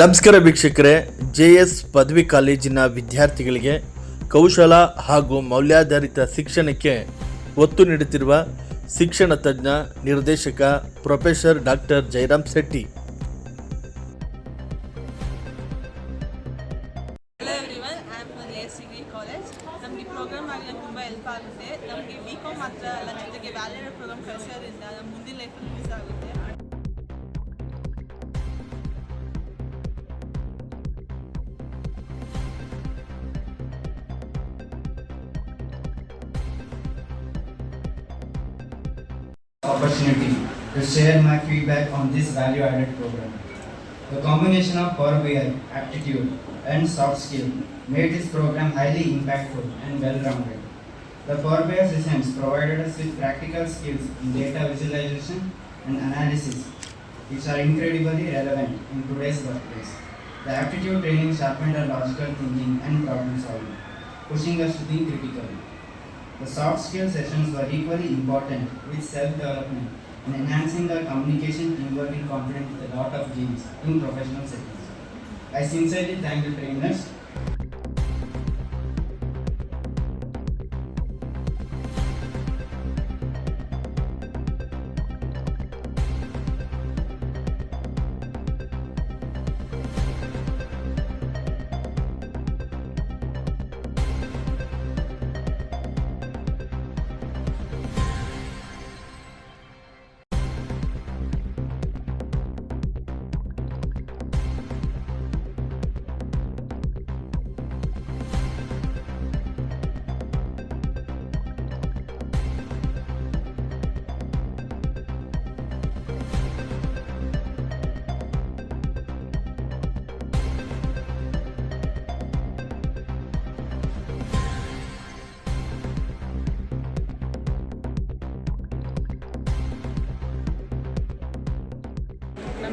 ನಮಸ್ಕಾರ ವೀಕ್ಷಕರೇ J S ಪದವಿ ಕಾಲೇಜಿನ ವಿದ್ಯಾರ್ಥಿಗಳಿಗೆ ಕೌಶಲ ಹಾಗೂ ಮೌಲ್ಯಾಧಾರಿತ ಶಿಕ್ಷಣಕ್ಕೆ ಒತ್ತು ನೀಡುತ್ತಿರುವ ಶಿಕ್ಷಣ ತಜ್ಞ, ನಿರ್ದೇಶಕ professor doctor Jayaram Shetty. Help ಆಗುತ್ತೆ. ನಮಗೆ ಪ್ರೋಗ್ರಾಮ್ ಕಲಿಸೋದ್ರಿಂದ ನಮ್ಮ ಮುಂದಿನ ಲೈಫಲ್ಲಿ ಯೂಸ್ ಆಗುತ್ತೆ. Opportunity to share my feedback on this value-added program. The combination of BI, aptitude, and soft skill made this program highly impactful and well-rounded. The BI sessions provided us with practical skills in data visualization and analysis, which are incredibly relevant in today's workplace. The aptitude training sharpened our logical thinking and problem solving, pushing us to think critically. The soft skill sessions were equally important with self-development and enhancing our communication, and confidence with a lot of games in professional settings. I sincerely thank the trainers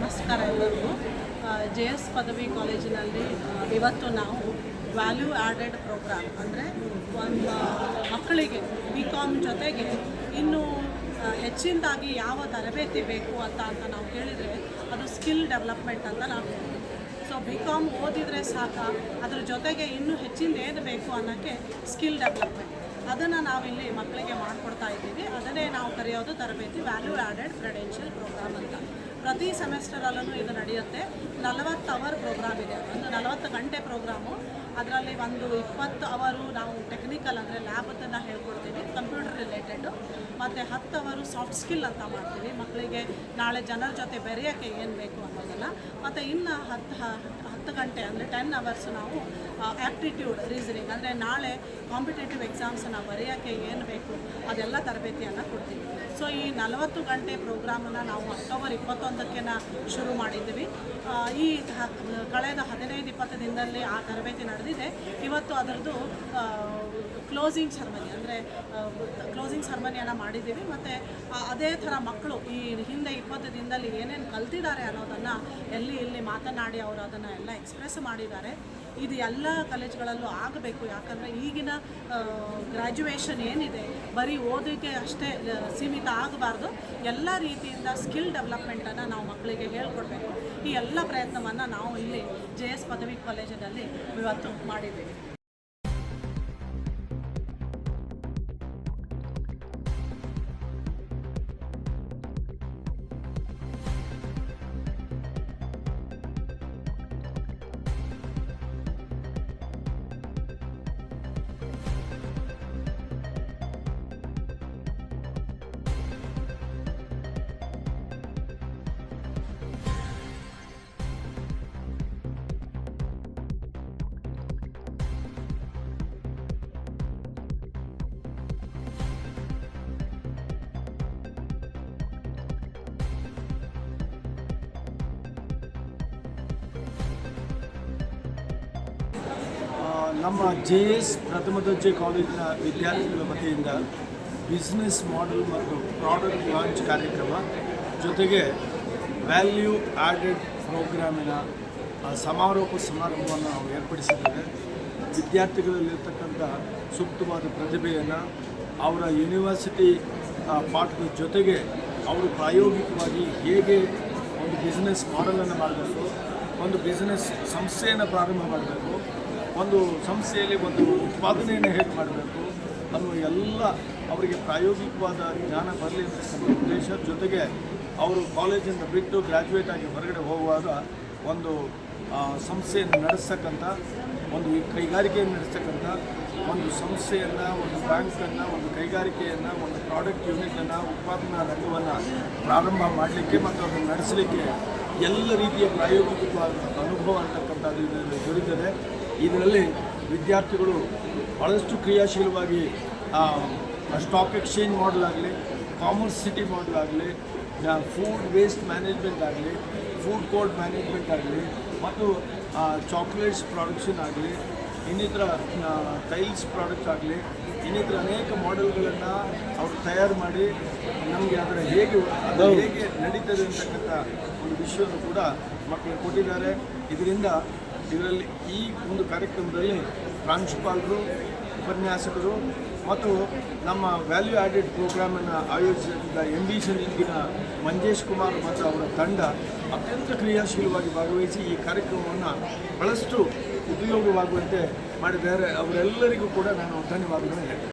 ನಮಸ್ಕಾರ ಎಲ್ಲರಿಗೂ. J S ಪದವಿ ಕಾಲೇಜಿನಲ್ಲಿ ಇವತ್ತು ನಾವು value added program ಅಂದರೆ ಒಂದು ಮಕ್ಕಳಿಗೆ B com ಜೊತೆಗೆ ಇನ್ನೂ ಹೆಚ್ಚಿನದಾಗಿ ಯಾವ ತರಬೇತಿ ಬೇಕು ಅಂತ ಅಂತ ನಾವು ಕೇಳಿದರೆ ಅದು ಸ್ಕಿಲ್ ಡೆವಲಪ್ಮೆಂಟ್ ಅಂತ ನಾವು ಹೇಳ್ತೀವಿ. ಸೊ ಬಿ ಕಾಮ್ ಓದಿದರೆ ಸಾಕ, ಅದ್ರ ಜೊತೆಗೆ ಇನ್ನೂ ಹೆಚ್ಚಿಂದ ಏನು ಬೇಕು ಅನ್ನೋಕ್ಕೆ ಸ್ಕಿಲ್ ಡೆವಲಪ್ಮೆಂಟ್. ಅದನ್ನು ನಾವಿಲ್ಲಿ ಮಕ್ಕಳಿಗೆ ಮಾಡಿಕೊಡ್ತಾ ಇದ್ದೀವಿ. ಅದನ್ನೇ ನಾವು ಕರೆಯೋದು ತರಬೇತಿ ವ್ಯಾಲ್ಯೂ ಆ್ಯಡೆಡ್ ಕ್ರೆಡೆನ್ಷಿಯಲ್ ಪ್ರೋಗ್ರಾಮ್ ಅಂತ. ಪ್ರತಿ ಸೆಮೆಸ್ಟರಲ್ಲೂ ಇದು ನಡೆಯುತ್ತೆ. ನಲವತ್ತು ಅವರ್ ಪ್ರೋಗ್ರಾಮ್ ಇದೆ. ಒಂದು ನಲವತ್ತು ಗಂಟೆ ಪ್ರೋಗ್ರಾಮು ಅದರಲ್ಲಿ ಒಂದು ಇಪ್ಪತ್ತು ಅವರು ನಾವು ಟೆಕ್ನಿಕಲ್ ಅಂದರೆ ಲ್ಯಾಬನ್ನು ಹೇಳ್ಕೊಡ್ತೀವಿ ಕಂಪ್ಯೂಟರ್ ರಿಲೇಟೆಡು ಮತ್ತು ಹತ್ತು ಅವರು ಸಾಫ್ಟ್ ಸ್ಕಿಲ್ ಅಂತ ಮಾಡ್ತೀವಿ. ಮಕ್ಕಳಿಗೆ ನಾಳೆ ಜನರ ಜೊತೆ ಬೆರೆಯೋಕ್ಕೆ ಏನು ಬೇಕು ಅನ್ನೋದನ್ನು. ಮತ್ತು ಇನ್ನು ಹತ್ತು ಹತ್ತು ಗಂಟೆ ಅಂದರೆ ಟೆನ್ ಅವರ್ಸ್ ನಾವು ಆ್ಯಕ್ಟಿಟ್ಯೂಡ್ ರೀಸನಿಂಗ್ ಅಂದರೆ ನಾಳೆ ಕಾಂಪಿಟೇಟಿವ್ ಎಕ್ಸಾಮ್ಸನ್ನು ಬರೆಯೋಕ್ಕೆ ಏನು ಬೇಕು ಅದೆಲ್ಲ ತರಬೇತಿಯನ್ನು ಕೊಡ್ತೀವಿ. ಸೊ ಈ ನಲವತ್ತು ಗಂಟೆ ಪ್ರೋಗ್ರಾಮನ್ನು ನಾವು ಅಕ್ಟೋಬರ್ ಇಪ್ಪತ್ತೊಂದಕ್ಕೆ ಶುರು ಮಾಡಿದ್ದೀವಿ. ಈ ಕಳೆದ ಹದಿನೈದು ಇಪ್ಪತ್ತು ದಿನದಲ್ಲಿ ಆ ತರಬೇತಿ ನಡೆದಿದೆ. ಇವತ್ತು ಅದರದ್ದು ಕ್ಲೋಸಿಂಗ್ ಸೆರ್ಮನಿ ಅಂದರೆ ಕ್ಲೋಸಿಂಗ್ ಸೆರ್ಮನಿಯನ್ನು ಮಾಡಿದ್ದೀವಿ. ಮತ್ತು ಅದೇ ಥರ ಮಕ್ಕಳು ಈ ಹಿಂದೆ ಇಪ್ಪತ್ತು ದಿನದಲ್ಲಿ ಏನೇನು ಕಲ್ತಿದ್ದಾರೆ ಅನ್ನೋದನ್ನು ಎಲ್ಲಿ ಇಲ್ಲಿ ಮಾತನಾಡಿ ಅವರು ಅದನ್ನು ಎಲ್ಲ ಎಕ್ಸ್ಪ್ರೆಸ್ ಮಾಡಿದ್ದಾರೆ. ಇದು ಎಲ್ಲ ಕಾಲೇಜ್ಗಳಲ್ಲೂ ಆಗಬೇಕು. ಯಾಕಂದರೆ ಈಗಿನ ಗ್ರ್ಯಾಜುಯೇಷನ್ ಏನಿದೆ, ಬರೀ ಓದೋಕ್ಕೆ ಅಷ್ಟೇ ಸೀಮಿತ ಆಗಬಾರ್ದು. ಎಲ್ಲ ರೀತಿಯಿಂದ ಸ್ಕಿಲ್ ಡೆವಲಪ್ಮೆಂಟನ್ನು ನಾವು ಮಕ್ಕಳಿಗೆ ಹೇಳ್ಕೊಡ್ಬೇಕು. ಈ ಎಲ್ಲ ಪ್ರಯತ್ನವನ್ನು ನಾವು ಇಲ್ಲಿ ಜೆ ಎಸ್ ಪದವಿ ಕಾಲೇಜಿನಲ್ಲಿ ಇವತ್ತು ಮಾಡಿದ್ದೀವಿ. ನಮ್ಮ ಜೆ ಎಸ್ ಪ್ರಥಮ ದರ್ಜೆ ಕಾಲೇಜಿನ ವಿದ್ಯಾರ್ಥಿಗಳ ವತಿಯಿಂದ ಬಿಸ್ನೆಸ್ ಮಾಡೆಲ್ ಮತ್ತು ಪ್ರಾಡಕ್ಟ್ ಲಾಂಚ್ ಕಾರ್ಯಕ್ರಮ ಜೊತೆಗೆ ವ್ಯಾಲ್ಯೂ ಆ್ಯಡೆಡ್ ಪ್ರೋಗ್ರಾಮಿನ ಸಮಾರೋಪ ಸಮಾರಂಭವನ್ನು ನಾವು ಏರ್ಪಡಿಸಿದ್ದೇವೆ. ವಿದ್ಯಾರ್ಥಿಗಳಲ್ಲಿರ್ತಕ್ಕಂಥ ಸೂಕ್ತವಾದ ಪ್ರತಿಭೆಯನ್ನು ಅವರ ಯೂನಿವರ್ಸಿಟಿ ಪಾಠದ ಜೊತೆಗೆ ಅವರು ಪ್ರಾಯೋಗಿಕವಾಗಿ ಹೇಗೆ ಒಂದು ಬಿಸ್ನೆಸ್ ಮಾಡೆಲನ್ನು ಮಾಡಬೇಕು, ಒಂದು ಬಿಸ್ನೆಸ್ ಸಂಸ್ಥೆಯನ್ನು ಪ್ರಾರಂಭ ಮಾಡಬೇಕು ಒಂದು ಸಂಸ್ಥೆಯಲ್ಲಿ ಒಂದು ಉತ್ಪಾದನೆಯನ್ನು ಹೇಗೆ ಮಾಡಬೇಕು? ಅನ್ನುವ ಎಲ್ಲ ಅವರಿಗೆ ಪ್ರಾಯೋಗಿಕವಾದ ಜ್ಞಾನ ಬರಲಿ ಅಂತಕ್ಕಂಥ ಉದ್ದೇಶ. ಜೊತೆಗೆ ಅವರು ಕಾಲೇಜಿಂದ ಬಿಟ್ಟು ಗ್ರ್ಯಾಜುಯೇಟ್ ಆಗಿ ಹೊರಗಡೆ ಹೋಗುವಾಗ ಒಂದು ಸಂಸ್ಥೆಯನ್ನು ನಡೆಸ್ತಕ್ಕಂಥ ಒಂದು ಕೈಗಾರಿಕೆಯನ್ನು ನಡೆಸ್ತಕ್ಕಂಥ ಒಂದು ಸಂಸ್ಥೆಯನ್ನು, ಒಂದು ಬ್ಯಾಂಕನ್ನು, ಒಂದು ಕೈಗಾರಿಕೆಯನ್ನು, ಒಂದು ಪ್ರಾಡಕ್ಟ್ ಯೂನಿಟನ್ನು ಉತ್ಪಾದನಾ ರಂಗವನ್ನು ಪ್ರಾರಂಭ ಮಾಡಲಿಕ್ಕೆ ಮತ್ತು ಅದನ್ನು ನಡೆಸಲಿಕ್ಕೆ ಎಲ್ಲ ರೀತಿಯ ಪ್ರಾಯೋಗಿಕವಾದ ಅನುಭವ ಅಂತಕ್ಕಂಥದ್ದು ಇದರಲ್ಲಿ ದೊರೀತದೆ. ಇದರಲ್ಲಿ ವಿದ್ಯಾರ್ಥಿಗಳು ಭಾಳಷ್ಟು ಕ್ರಿಯಾಶೀಲವಾಗಿ ಸ್ಟಾಕ್ ಎಕ್ಸ್ಚೇಂಜ್ ಮಾಡಲ್ ಆಗಲಿ ಕಾಮರ್ಸ್ ಸಿಟಿ ಮಾಡಲ್ ಆಗಲಿ ಫುಡ್ ವೇಸ್ಟ್ ಮ್ಯಾನೇಜ್ಮೆಂಟ್ ಆಗಲಿ ಫುಡ್ ಕೋರ್ಟ್ ಮ್ಯಾನೇಜ್ಮೆಂಟ್ ಆಗಲಿ ಮತ್ತು ಚಾಕ್ಲೇಟ್ಸ್ ಪ್ರಾಡಕ್ಷನ್ ಆಗಲಿ ಇನ್ನಿತರ ಟೈಲ್ಸ್ ಪ್ರಾಡಕ್ಟ್ ಆಗಲಿ ಇನ್ನಿತರ ಅನೇಕ ಮಾಡೆಲ್ಗಳನ್ನು ಅವರು ತಯಾರು ಮಾಡಿ ನಮಗೆ ಅದರ ಹೇಗೆ ಅದು ಹೇಗೆ ನಡೀತದೆ ಅಂತಕ್ಕಂಥ ಒಂದು ವಿಷಯವನ್ನು ಕೂಡ ಮಕ್ಕಳು ಕೊಟ್ಟಿದ್ದಾರೆ. ಇದರಿಂದ ಇದರಲ್ಲಿ ಈ ಒಂದು ಕಾರ್ಯಕ್ರಮದಲ್ಲಿ ಪ್ರಾಂಶುಪಾಲರು, ಉಪನ್ಯಾಸಕರು ಮತ್ತು ನಮ್ಮ ವ್ಯಾಲ್ಯೂ ಆ್ಯಡೆಡ್ ಪ್ರೋಗ್ರಾಮನ್ನು ಆಯೋಜಿಸಿದ ಎಂಬಿಷನ್ ಸಿಂಗಿನ ಮಂಜೇಶ್ ಕುಮಾರ್ ಮತ್ತು ಅವರ ತಂಡ ಅತ್ಯಂತ ಕ್ರಿಯಾಶೀಲವಾಗಿ ಭಾಗವಹಿಸಿ ಈ ಕಾರ್ಯಕ್ರಮವನ್ನು ಬಹಳಷ್ಟು ಉಪಯೋಗವಾಗುವಂತೆ ಮಾಡಿದ್ದಾರೆ. ಅವರೆಲ್ಲರಿಗೂ ಕೂಡ ನಾನು ಧನ್ಯವಾದಗಳನ್ನು ಹೇಳ್ತೇನೆ.